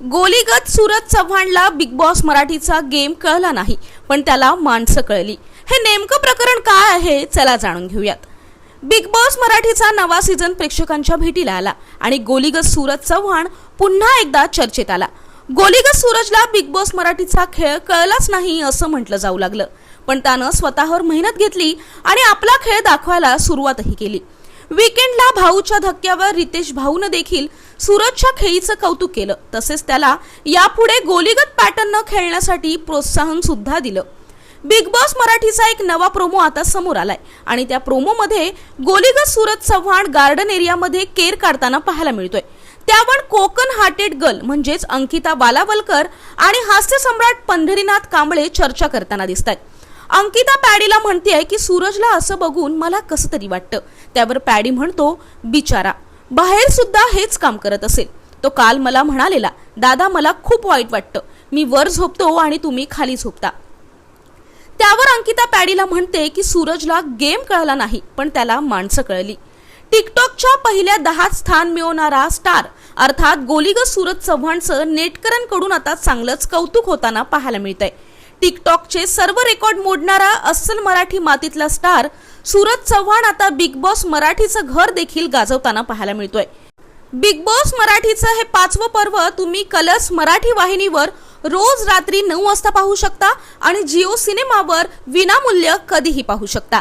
गोलीगत सूरज चव्हाणला Bigg Boss मराठीचा game कळला नाही पण त्याला माणसं कळली. हे नेमकं प्रकरण काय आहे चला जाणून घेऊयात. बिग बॉस मराठीचा नवा सीझन प्रेक्षकांच्या भेटीला आला आणि गोलीगत सूरज चव्हाण पुन्हा एकदा चर्चेत आला. गोलीगत सूरजला बिग बॉस मराठीचा खेळ कळलाच नाही असं म्हटलं जाऊ लागलं. पण त्यानं स्वतःवर मेहनत घेतली आणि आपला खेळ दाखवायला सुरुवातही केली. वीकेंडला भाऊच्या धक्क्यावर रितेश भाऊनं देखील सूरजच्या खेळीचं कौतुक केलं. तसेच त्याला यापुढे गोलीगत पॅटर्न खेळण्यासाठी प्रोत्साहन सुद्धा दिलं. बिग बॉस मराठीचा एक नवा प्रोमो आता समोर आलाय. आणि त्या प्रोमोमध्ये गोलीगत सूरज चव्हाण गार्डन एरियामध्ये केर काढताना पाहायला मिळतोय. त्यावर कोकण हार्टेड गर्ल म्हणजेच अंकिता बालावलकर आणि हास्य सम्राट पंढरीनाथ कांबळे चर्चा करताना दिसत आहेत अंकिता पॅडीला म्हणतेय की सूरजला असं बघून मला कसं तरी वाटतं. त्यावर पॅडी म्हणतो बिचारा बाहेर सुद्धा हेच काम करत असेल. तो काल मला म्हणालेला दादा मला खूप वाईट वाटतं. मी वर झोपतो आणि तुम्ही खाली झोपता. त्यावर अंकिता पॅडीला म्हणते की सूरजला गेम कळला नाही पण त्याला माणसं कळली. टिकटॉकच्या पहिल्या दहात स्थान मिळवणारा स्टार अर्थात गोलीग सूरज चव्हाणचं नेटकरांकडून आता चांगलंच कौतुक होताना पाहायला मिळतंय. टिकटॉकचे सर्व रेकॉर्ड मोडणारा अस्सल मराठी मातीतला स्टार सूरज चव्हाण आता बिग बॉस मराठीचं घर देखील गाजवताना पाहायला मिळतोय. बिग बॉस मराठीचं हे पाचवं पर्व तुम्ही कलर्स मराठी वाहिनीवर रोज रात्री नऊ वाजता पाहू शकता आणि जिओ सिनेमावर विनामूल्य कधीही पाहू शकता.